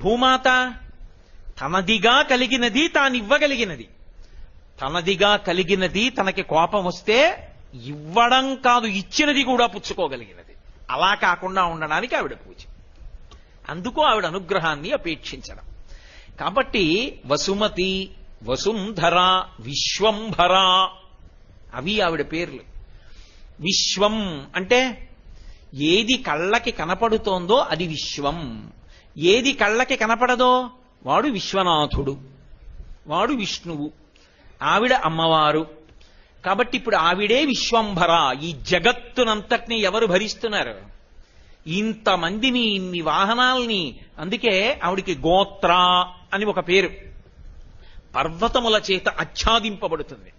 భూమాత తనదిగా కలిగినది తానివ్వగలిగినది తనదిగా కలిగినది తనకి కోపం వస్తే ఇవ్వడం కాదు ఇచ్చినది కూడా పుచ్చుకోగలిగినది అలా కాకుండా ఉండడానికి ఆవిడ పూజ అందుకు ఆవిడ అనుగ్రహాన్ని అపేక్షించడం కాబట్టి వసుమతి వసుంధర విశ్వంభర అవి ఆవిడ పేర్లు విశ్వం అంటే ఏది కళ్ళకి కనపడుతోందో అది విశ్వం ఏది కళ్ళకి కనపడదో వాడు విశ్వనాథుడు వాడు విష్ణువు ఆవిడ అమ్మవారు. కాబట్టి ఇప్పుడు ఆవిడే విశ్వంభర ఈ జగత్తునంతటిని ఎవరు భరిస్తున్నారు? ఇంతమందిని ఇన్ని వాహనాల్ని అందుకే ఆవిడికి గోత్ర అని ఒక పేరు. పర్వతముల చేత ఆచ్ఛాదింపబడుతుంది.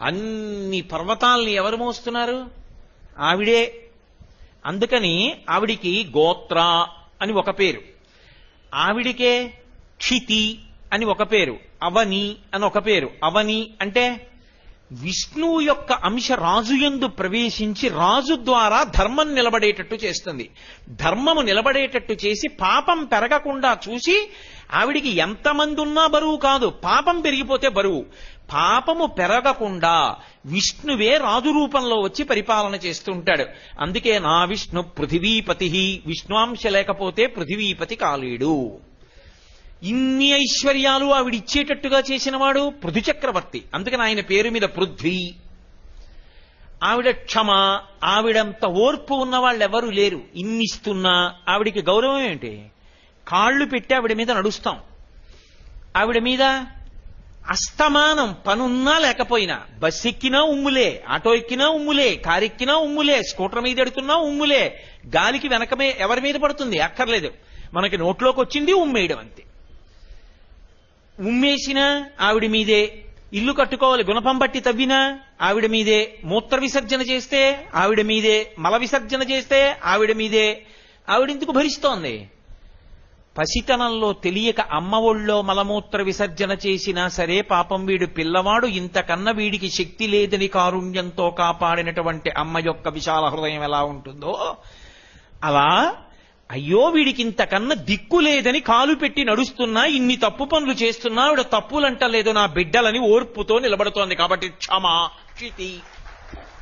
అన్ని పర్వతాల్ని ఎవరు మోస్తున్నారు? ఆవిడే. అందుకని ఆవిడికి గోత్ర అని ఒక పేరు. ఆవిడికే క్షితి అని ఒక పేరు అవని అని ఒక పేరు. అవని అంటే విష్ణువు యొక్క అంశ రాజు యందు ప్రవేశించి రాజు ద్వారా ధర్మం నిలబడేటట్టు చేస్తుంది. ధర్మము నిలబడేటట్టు చేసి పాపం పెరగకుండా చూసి ఆవిడికి ఎంతమంది ఉన్నా బరువు కాదు. పాపం పెరిగిపోతే బరువు. పాపము పెరగకుండా విష్ణువే రాజు రూపంలో వచ్చి పరిపాలన చేస్తుంటాడు. అందుకే నా విష్ణు పృథివీపతి విష్ణువాంశ లేకపోతే పృథివీపతి కాలేడు. ఇన్ని ఐశ్వర్యాలు ఆవిడిచ్చేటట్టుగా చేసినవాడు పృథు చక్రవర్తి. అందుకని ఆయన పేరు మీద పృథ్వీ. ఆవిడ క్షమ ఆవిడంత ఓర్పు ఉన్న వాళ్ళు ఎవరు లేరు. ఇన్నిస్తున్నా ఆవిడికి గౌరవం ఏంటి? కాళ్ళు పెట్టి ఆవిడ మీద నడుస్తాం. ఆవిడ మీద అస్తమానం పనున్నా లేకపోయినా బస్ ఎక్కినా ఉమ్ములే ఆటో ఎక్కినా ఉమ్ములే కారు ఎక్కినా ఉమ్ములే స్కూటర్ మీద ఎడుతున్నా ఉమ్ములే గాలికి వెనకమే ఎవరి మీద పడుతుంది? అక్కర్లేదు. మనకి నోట్లోకి వచ్చింది ఉమ్మేయడం అంతే. ఉమ్మేసినా ఆవిడ మీదే ఇల్లు కట్టుకోవాలి గుణపం బట్టి తవ్వినా ఆవిడ మీదే మూత్ర విసర్జన చేస్తే ఆవిడ మీదే మల విసర్జన చేస్తే ఆవిడ మీదే. ఆవిడెందుకు భరిస్తోంది? పసితనంలో తెలియక అమ్మ ఒళ్ళో మలమూత్ర విసర్జన చేసినా సరే పాపం వీడు పిల్లవాడు ఇంతకన్నా వీడికి శక్తి లేదని కారుణ్యంతో కాపాడినటువంటి అమ్మ యొక్క విశాల హృదయం ఎలా ఉంటుందో? అలా అయ్యో వీడికింతకన్నా దిక్కు లేదని కాలు పెట్టి నడుస్తున్నా ఇన్ని తప్పు పనులు చేస్తున్నా ఆవిడ తప్పులంటలేదు నా బిడ్డలని ఓర్పుతో నిలబడుతోంది కాబట్టి క్షమ క్షితి.